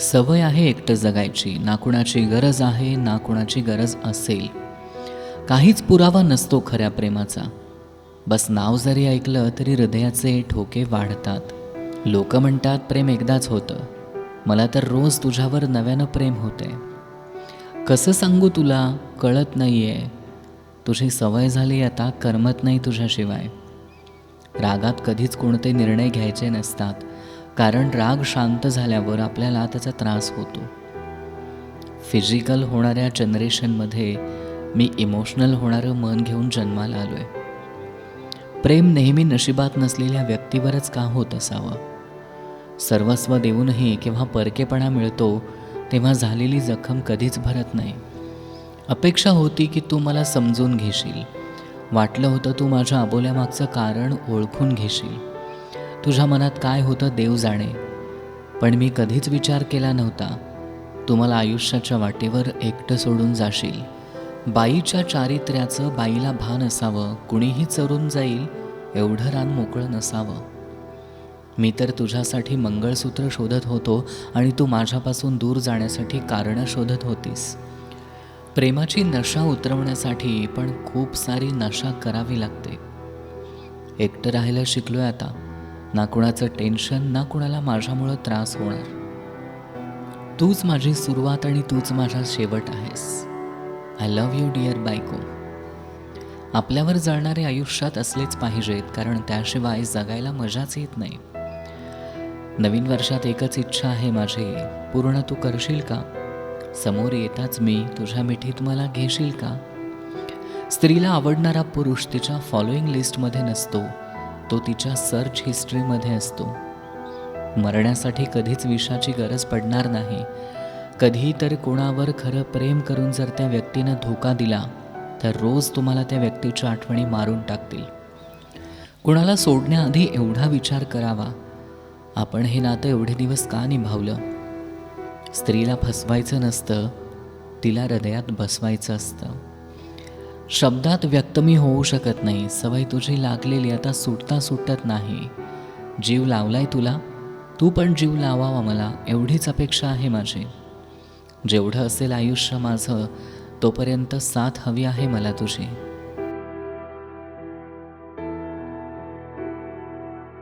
सवय आहे एकटं जगायची. ना कुणाची गरज आहे ना कुणाची गरज असेल. काहीच पुरावा नसतो खऱ्या प्रेमाचा. बस नाव जरी ऐकलं तरी हृदयाचे ठोके वाढतात. लोक म्हणतात प्रेम एकदाच होतं. मला तर रोज तुझ्यावर नव्यानं प्रेम होते कसं सांगू तुला? कळत नाही आहे तुझी सवय झाली आता करमत नाही तुझ्याशिवाय. रागात कधीच कोणते निर्णय घ्यायचे नसतात. कारण राग शांत झाल्यावर आपल्याला त्याचा त्रास होतो. फिजिकल होणाऱ्या जनरेशनमध्ये मी इमोशनल होणारं मन घेऊन जन्माला आलो आहे प्रेम नेहमी नशिबात नसलेल्या व्यक्तीवरच का होत असावं? सर्वस्व देऊनही केव्हा परकेपणा मिळतो तेव्हा झालेली जखम कधीच भरत नाही. अपेक्षा होती की तू मला समजून घेशील. वाटलं होतं तू माझ्या अबोल्यामागचं कारण ओळखून घेशील. तुझ्या मनात काय होतं देव जाणे. पण मी कधीच विचार केला नव्हता. तू मला आयुष्याच्या वाटेवर एकटं सोडून जाशील. बाईच्या चारित्र्याचं बाईला भान असावं कुणीही चरून जाईल एवढं रान मोकळं नसावं. मी तर तुझ्यासाठी मंगळसूत्र शोधत होतो आणि तू माझ्यापासून दूर जाण्यासाठी कारणं शोधत होतीस. प्रेमाची नशा उतरवण्यासाठी पण खूप सारी नशा करावी लागते. एकटं राहायला शिकलोय आता. ना कुणाचं टेन्शन ना कुणाला माझ्यामुळं त्रास होणार. तूच माझी सुरुवात आणि तूच माझा शेवट आहेस. आय लव्ह यू डिअर बायको. आपल्यावर जळणारे आयुष्यात असलेच पाहिजेत कारण त्याशिवाय जगायला मजाच येत नाही. नवीन वर्षात एकच इच्छा आहे माझी. पूर्ण तू करशील का? समोर येताच मी तुझ्या मिठीत मला घेशील का? स्त्रीला आवडणारा पुरुष तिच्या फॉलोईंग लिस्टमध्ये नसतो. तो तिच्या सर्च हिस्ट्रीमध्ये असतो. मरण्यासाठी कधीच विषाची गरज पडणार नाही. कधी तर कोणावर खरं प्रेम करून जर त्या व्यक्तीनं धोका दिला तर रोज तुम्हाला त्या व्यक्तीच्या आठवणी मारून टाकतील. कुणाला सोडण्याआधी एवढा विचार करावा. आपण हे नातं एवढे दिवस का निभावलं? स्त्रीला फसवायचं नसतं तिला हृदयात बसवायचं असतं. शब्दात व्यक्त मी होऊ शकत नाही. सवय तुझी लागलेली आता सुटता सुटत नाही. जीव लावलाय तुला? तू पण जीव लावावा मला. एवढीच अपेक्षा आहे माझी. जेवढं असेल आयुष्य माझं तोपर्यंत साथ हवी आहे मला तुझी.